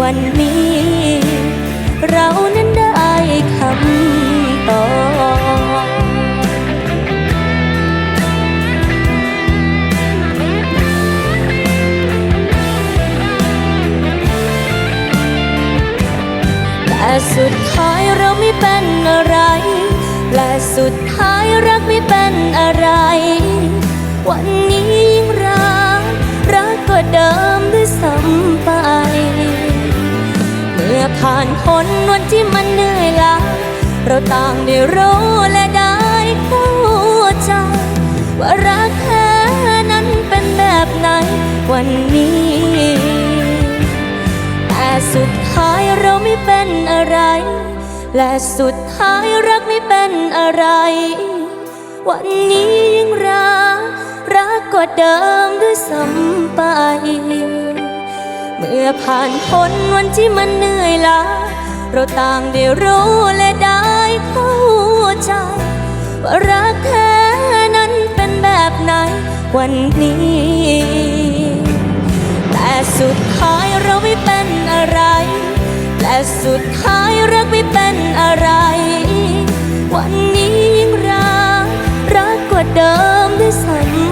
วันนี้ เรานั้นได้คำตอบแต่สุดท้ายเราไม่เป็นอะไร และสุดท้ายรักไม่เป็นอะไร ผ่านพ้นวันที่มันเหนื่อยล้าเราต่างได้รู้และได้เข้าใจ ว่ารักแท้นั้นเป็นแบบไหนวันนี้ แต่สุดท้ายเราไม่เป็นอะไร และสุดท้ายรักไม่เป็นอะไร วันนี้ยิ่งรักรักกว่าเดิมด้วยซ้ำไป อผ่านพ้นวันที่มันเหนื่อยล้าเราต่างได้รู้และได้เข้าใจ ว่ารักแท้นั้นเป็นแบบไหนวันนี้ แต่สุดท้ายเราไม่เป็นอะไรและสุดท้ายรักไม่เป็นอะไร วันนี้ยิ่งรักรักกว่าเดิมด้วยซ้ำ